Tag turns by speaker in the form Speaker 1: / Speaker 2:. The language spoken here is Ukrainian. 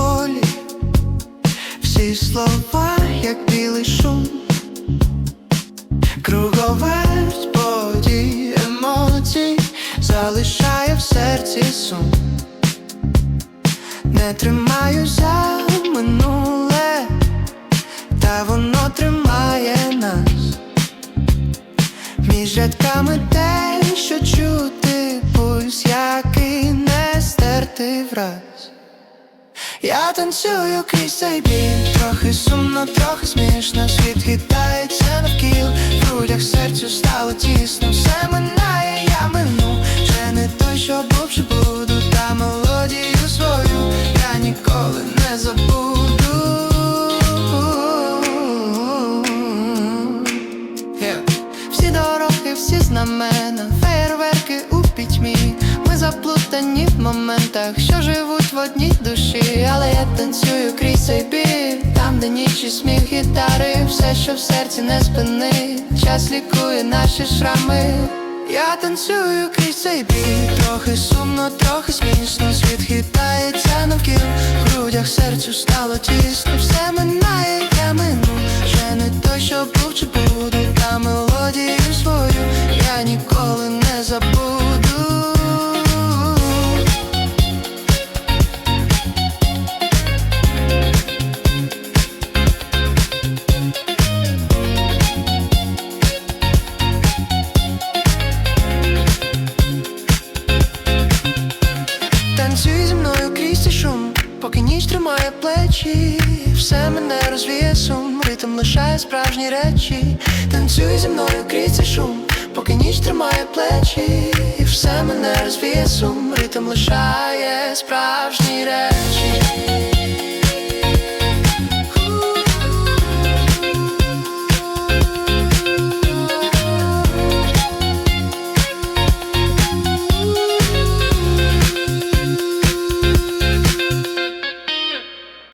Speaker 1: Полі, всі слова, як білий шум, круговерть подій, емоцій залишає в серці сум. Не тримаю за минуле, та воно тримає нас. Між рядками те, що чути пульс, який не стерти враз. Я танцюю крізь цей біль. Трохи сумно, трохи смішно. Світ хитається навкіл. В грудях серцю стало тісно. Все минає, я мину. Вже не той, що був, чи буду. Та мелодію свою Я ніколи не забуду. Yeah. Всі дороги, всі знамена, фейерверки заплутані в моментах, що живуть в одній душі. Але я танцюю крізь цей біль Там, де ніч і сміх гітари, все, що в серці не спинить. Час лікує наші шрами. Я танцюю крізь цей біль Трохи сумно, трохи смішно Світ хитається навкіл В грудях серцю стало тісно Все минає, я мину Вже не той, що був чи буду Та мелодію свою Я ніколи не забуду поки ніч тримає плечі, все мене розвіє сум, ритм лишає справжні речі. Танцюй зі мною крізь шум, поки ніч тримає плечі, все мене розвіє сум, ритм лишає